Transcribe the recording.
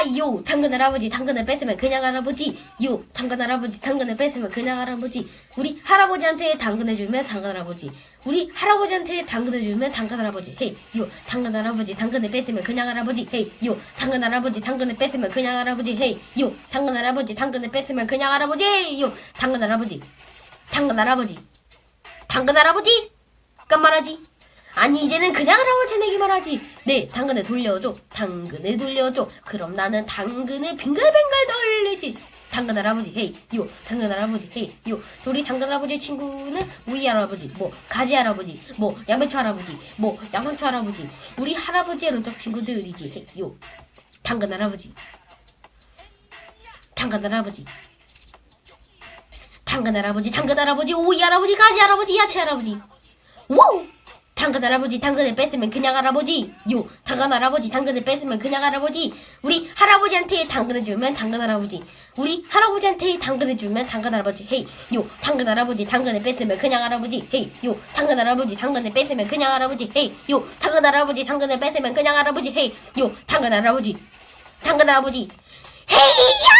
야요 당근 할아버지 당근을 뺏으면 그냥 할아버지. 요 당근 할아버지 당근을 뺏으면 그냥 할아버지. 우리 할아버지한테 당근을 주면 당근 할아버지. 우리 할아버지한테 당근을 주면 당근 할아버지. 헤이 요 당근 할아버지 당근을 뺏으면 그냥 할아버지. 헤이 요 당근 할아버지 당근을 뺏으면 그냥 할아버지. 헤이 요 당근 할아버지 당근을 뺏으면 그냥 할아버지. 요 당근 할아버지. 당근 할아버지. 당근 할아버지. 깜 말하지 아니 이제는 그냥 할아버지 내기만 하지. 네 당근을 돌려줘. 당근을 돌려줘. 그럼 나는 당근을 빙글빙글 돌리지. 당근 할아버지 헤이 요. 당근 할아버지 헤이 요. 우리 당근 할아버지 친구는 우이 할아버지 뭐 가지 할아버지 뭐 양배추 할아버지 뭐 양상추 할아버지. 우리 할아버지의 른적 친구들이지 헤이 요. 당근 할아버지. 당근 할아버지. 당근 할아버지 당근 할아버지 오이 할아버지 가지 할아버지 야채 할아버지. 와우 당근 할아버지 당근을 뺏으면 그냥 할아버지. 요 당근 할아버지 당근을 뺏으면 그냥 할아버지. 우리 할아버지한테 당근을 주면 당근 할아버지. 우리 할아버지한테 당근을 주면 당근 할아버지. 헤이 요 당근 할아버지 당근을 뺏으면 그냥 할아버지. 헤이 요 당근 할아버지 당근을 뺏으면 그냥 할아버지. 헤이 요 당근 할아버지 당근을 뺏으면 그냥 할아버지. 헤이 요 당근 할아버지. 당근 할아버지. 헤이야